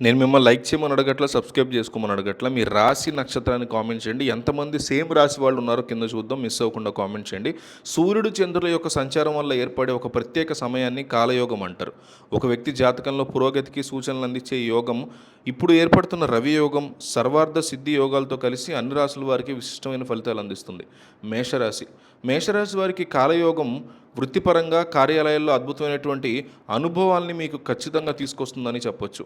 నేను మిమ్మల్ని లైక్ చేయమని అడగట్లా సబ్స్క్రైబ్ చేసుకోమని అడగట్లా మీ రాశి నక్షత్రాన్ని కామెంట్ చేయండి. ఎంతమంది సేమ్ రాశి వాళ్ళు ఉన్నారో కింద చూద్దాం మిస్ అవ్వకుండా కామెంట్ చేయండి. సూర్యుడు చంద్రుల యొక్క సంచారం వల్ల ఏర్పడే ఒక ప్రత్యేక సమయాన్ని కాలయోగం అంటారు. ఒక వ్యక్తి జాతకంలో పురోగతికి సూచనలు అందించే యోగం ఇప్పుడు ఏర్పడుతున్న రవి యోగం సర్వార్థ సిద్ధి యోగాలతో కలిసి అన్ని రాశుల వారికి విశిష్టమైన ఫలితాలు అందిస్తుంది. మేషరాశి. మేషరాశి వారికి కాలయోగం వృత్తిపరంగా కార్యాలయాల్లో అద్భుతమైనటువంటి అనుభవాల్ని మీకు ఖచ్చితంగా తీసుకొస్తుందని చెప్పొచ్చు.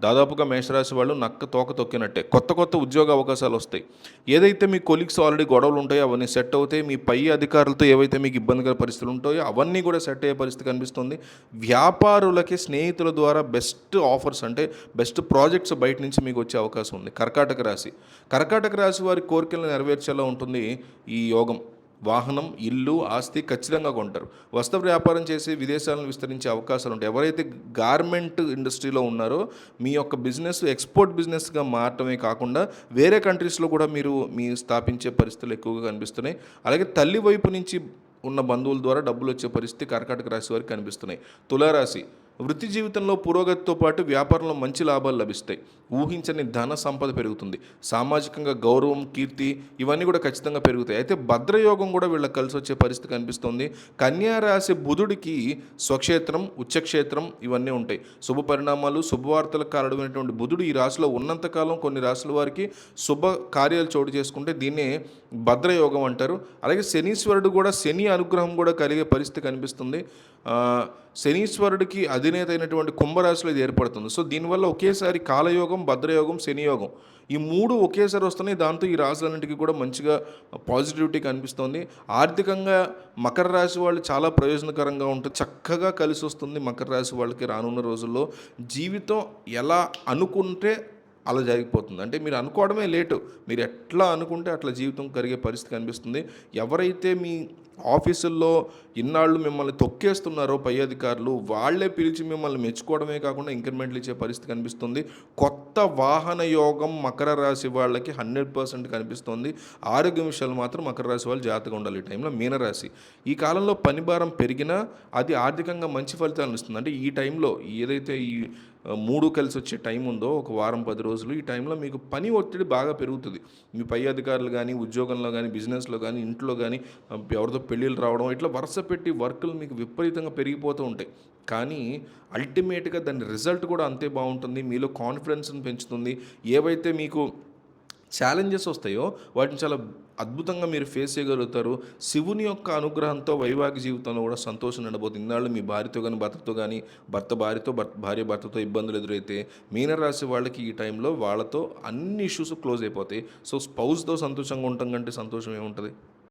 దాదాపుగా మేషరాశి వాళ్ళు నక్క తోక తొక్కినట్టే. కొత్త కొత్త ఉద్యోగ అవకాశాలు వస్తాయి. ఏదైతే మీ కొలీగ్స్ ఆల్రెడీ గొడవలు ఉంటాయో అవన్నీ సెట్ అవుతాయి మీ పై అధికారులతో ఏవైతే మీకు ఇబ్బందికర పరిస్థితులు ఉంటాయో అవన్నీ కూడా సెట్ అయ్యే పరిస్థితి కనిపిస్తుంది. వ్యాపారులకి స్నేహితుల ద్వారా బెస్ట్ ఆఫర్స్ అంటే బెస్ట్ ప్రాజెక్ట్స్ బయట నుంచి మీకు వచ్చే అవకాశం ఉంది. కర్కాటక రాశి. కర్కాటక రాశి వారి కోరికలను నెరవేర్చేలా ఉంటుంది ఈ యోగం. వాహనం ఇల్లు ఆస్తి ఖచ్చితంగా కొంటారు. వస్త్ర వ్యాపారం చేసి విదేశాలను విస్తరించే అవకాశాలు ఉంటాయి. ఎవరైతే గార్మెంట్ ఇండస్ట్రీలో ఉన్నారో మీ యొక్క బిజినెస్ ఎక్స్పోర్ట్ బిజినెస్గా మారటమే కాకుండా వేరే కంట్రీస్లో కూడా మీరు మీ స్థాపించే పరిస్థితులు ఎక్కువగా కనిపిస్తున్నాయి. అలాగే తల్లి వైపు నుంచి ఉన్న బంధువుల ద్వారా డబ్బులు వచ్చే పరిస్థితి కర్కాటక రాశి వారికి కనిపిస్తున్నాయి. తులారాశి వృత్తి జీవితంలో పురోగతితో పాటు వ్యాపారంలో మంచి లాభాలు లభిస్తాయి. ఊహించని ధన సంపద పెరుగుతుంది. సామాజికంగా గౌరవం కీర్తి ఇవన్నీ కూడా ఖచ్చితంగా పెరుగుతాయి. అయితే భద్రయోగం కూడా వీళ్ళకి కలిసి వచ్చే పరిస్థితి కనిపిస్తుంది. కన్యా రాశి బుధుడికి స్వక్షేత్రం ఉచ్చక్షేత్రం ఇవన్నీ ఉంటాయి. శుభ పరిణామాలు శుభవార్తలకు కారణమైనటువంటి బుధుడు ఈ రాశిలో ఉన్నంతకాలం కొన్ని రాశుల వారికి శుభ కార్యాలు చోటు చేసుకుంటే దీన్నే భద్రయోగం అంటారు. అలాగే శనీశ్వరుడు కూడా శని అనుగ్రహం కూడా కలిగే పరిస్థితి కనిపిస్తుంది. శనీశ్వరుడికి శనీశ్వరుడికి అధినేత అయినటువంటి కుంభరాశిలో ఇది ఏర్పడుతుంది. సో దీనివల్ల ఒకేసారి కాలయోగం భద్రయోగం శనియోగం ఈ మూడు ఒకేసారి వస్తున్నాయి. దాంతో ఈ రాశులన్నింటికి కూడా మంచిగా పాజిటివిటీ కనిపిస్తుంది. ఆర్థికంగా మకర రాశి వాళ్ళు చాలా ప్రయోజనకరంగా ఉంటుంది చక్కగా కలిసి వస్తుంది మకర రాశి వాళ్ళకి రానున్న రోజుల్లో. జీవితం ఎలా అనుకుంటే అలా జరిగిపోతుంది. అంటే మీరు అనుకోవడమే లేటు. మీరు ఎట్లా అనుకుంటే అట్లా జీవితం కరిగే పరిస్థితి కనిపిస్తుంది. ఎవరైతే మీ ఆఫీసుల్లో ఇన్నాళ్ళు మిమ్మల్ని తొక్కేస్తున్నారో పై అధికారులు వాళ్ళే పిలిచి మిమ్మల్ని మెచ్చుకోవడమే కాకుండా ఇంక్రిమెంట్లు ఇచ్చే పరిస్థితి కనిపిస్తుంది. కొత్త వాహన యోగం మకర రాశి వాళ్ళకి హండ్రెడ్ పర్సెంట్ కనిపిస్తుంది. ఆరోగ్య విషయాలు మాత్రం మకర రాశి వాళ్ళు జాగ్రత్తగా ఉండాలి ఈ టైంలో. మీనరాశి. ఈ కాలంలో పని భారం పెరిగినా అది ఆర్థికంగా మంచి ఫలితాలను ఇస్తుంది. అంటే ఈ టైంలో ఏదైతే ఈ మూడు కలిసి వచ్చే టైం ఉందో ఒక వారం పది రోజులు ఈ టైంలో మీకు పని ఒత్తిడి బాగా పెరుగుతుంది. మీ పై అధికారులు కానీ ఉద్యోగంలో కానీ బిజినెస్లో కానీ ఇంట్లో కానీ ఎవరితో పెళ్ళిళ్ళు రావడం ఇట్లా వరుస పెట్టి వర్కులు మీకు విపరీతంగా పెరిగిపోతూ ఉంటాయి. కానీ అల్టిమేట్గా దాని రిజల్ట్ కూడా అంతే బాగుంటుంది మీలో కాన్ఫిడెన్స్ని పెంచుతుంది. ఏవైతే మీకు ఛాలెంజెస్ వస్తాయో వాటిని చాలా అద్భుతంగా మీరు ఫేస్ చేయగలుగుతారు. శివుని యొక్క అనుగ్రహంతో వైవాహిక జీవితంలో కూడా సంతోషం ఉండబోతుంది ఇన్నాళ్ళు మీ భార్యతో కానీ భర్తతో కానీ భర్త భార్యతో భర్త భార్య భర్తతో ఇబ్బందులు ఎదురైతే మీనరాశి వాళ్ళకి ఈ టైంలో వాళ్ళతో అన్ని ఇష్యూస్ క్లోజ్ అయిపోతాయి. సో స్పౌస్తో సంతోషంగా ఉండటం కంటే సంతోషం ఏముంటుంది?